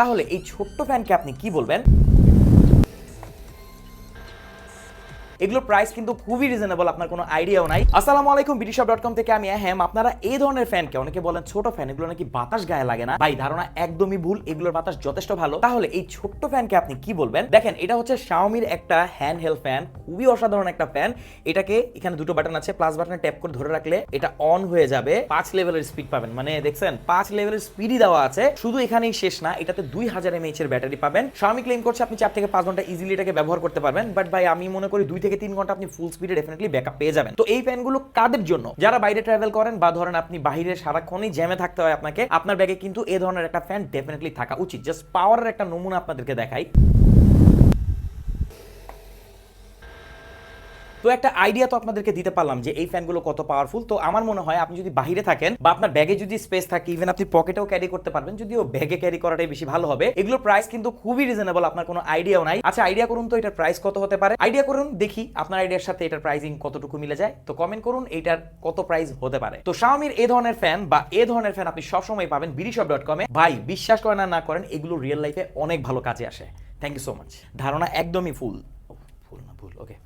তাহলে এই ছোট্ট ফ্যানকে আপনি কি বলবেন? এগুলোর প্রাইস কিন্তু খুবই রিজনেবল আপনার কোনো আইডিয়াও নাই। আসসালামু আলাইকুম বিডিশপ ডট কম থেকে আমি হ্যাম আপনারা এই ধরনের ফ্যানকে অনেকে বলেন ছোট ফ্যান এগুলো নাকি বাতাস গায়ে লাগে না? ভাই, ধারণা একদমই ভুল, এগুলোর বাতাস যথেষ্ট ভালো। তাহলে এই ছোট্ট ফ্যানকে আপনি কি বলবেন? দেখেন, এটা হচ্ছে শাওমির একটা হ্যান্ড হেল ফ্যান খুবই অসাধারণ একটা ফ্যান এটাকে এখানে দুটো বাটন আছে প্লাস বাটনে ট্যাপ করে ধরে রাখলে এটা অন হয়ে যাবে। পাঁচ লেভেলের স্পিড পাবেন। মানে দেখছেন, পাঁচ লেভেলের স্পিডই দেওয়া আছে। শুধু এখানেই শেষ না, এটাতে দুই হাজার এমএইচ এর ব্যাটারি পাবেন। শাওমি ক্লেম করছে আপনি চার থেকে পাঁচ ঘণ্টা ইজিলি এটাকে ব্যবহার করতে পারবেন। বাট ভাই, আমি মনে করি দুই থেকে তিন ঘণ্টা আপনি ফুল স্পিডে ডেফিনেটলি ব্যাকআপ পেয়ে যাবেন। তো এই ফ্যানগুলো কাদের জন্য? যারা বাইরে ট্রাভেল করেন বা ধরেন আপনি বাইরে সারাক্ষণই জ্যামে থাকতে হয় আপনাকে, আপনার ব্যাগে কিন্তু এ ধরনের একটা ফ্যান ডেফিনেটলি থাকা উচিত। জাস্ট পাওয়ারের একটা নমুনা আপনাদেরকে দেখাই। তো একটা আইডিয়া তো আপনাদেরকে দিতে পারলাম যে এই ফ্যানগুলো কত পাওয়ারফুল তো আমার মনে হয় আপনি যদি বাইরে থাকেন বা আপনার ব্যাগে যদি স্পেস থাকে ইভেন আপনি পকেটেও ক্যারি করতে পারবেন, যদিও ব্যাগে ক্যারি করাটাই বেশি ভালো হবে। এগুলোর প্রাইস কিন্তু খুবই রিজনেবল আপনার কোনো আইডিয়াও নাই। আচ্ছা আইডিয়া করুন তো এটার প্রাইস কত হতে পারে। আইডিয়া করুন, দেখি আপনার আইডিয়ার সাথে এটার প্রাইসিং কতটুকু মিলে যায়। তো কমেন্ট করুন এটার কত প্রাইস হতে পারে। তো শাওমির এই ধরনের ফ্যান বা এই ধরনের ফ্যান আপনি সবসময় পাবেন বিডিশপ ডট কমে ভাই, বিশ্বাস করেন না করেন, এগুলো রিয়েল লাইফে অনেক ভালো কাজে আসে। থ্যাংক ইউ সো মাচ ধারণা একদমই ফুল ফুল না ভুল ওকে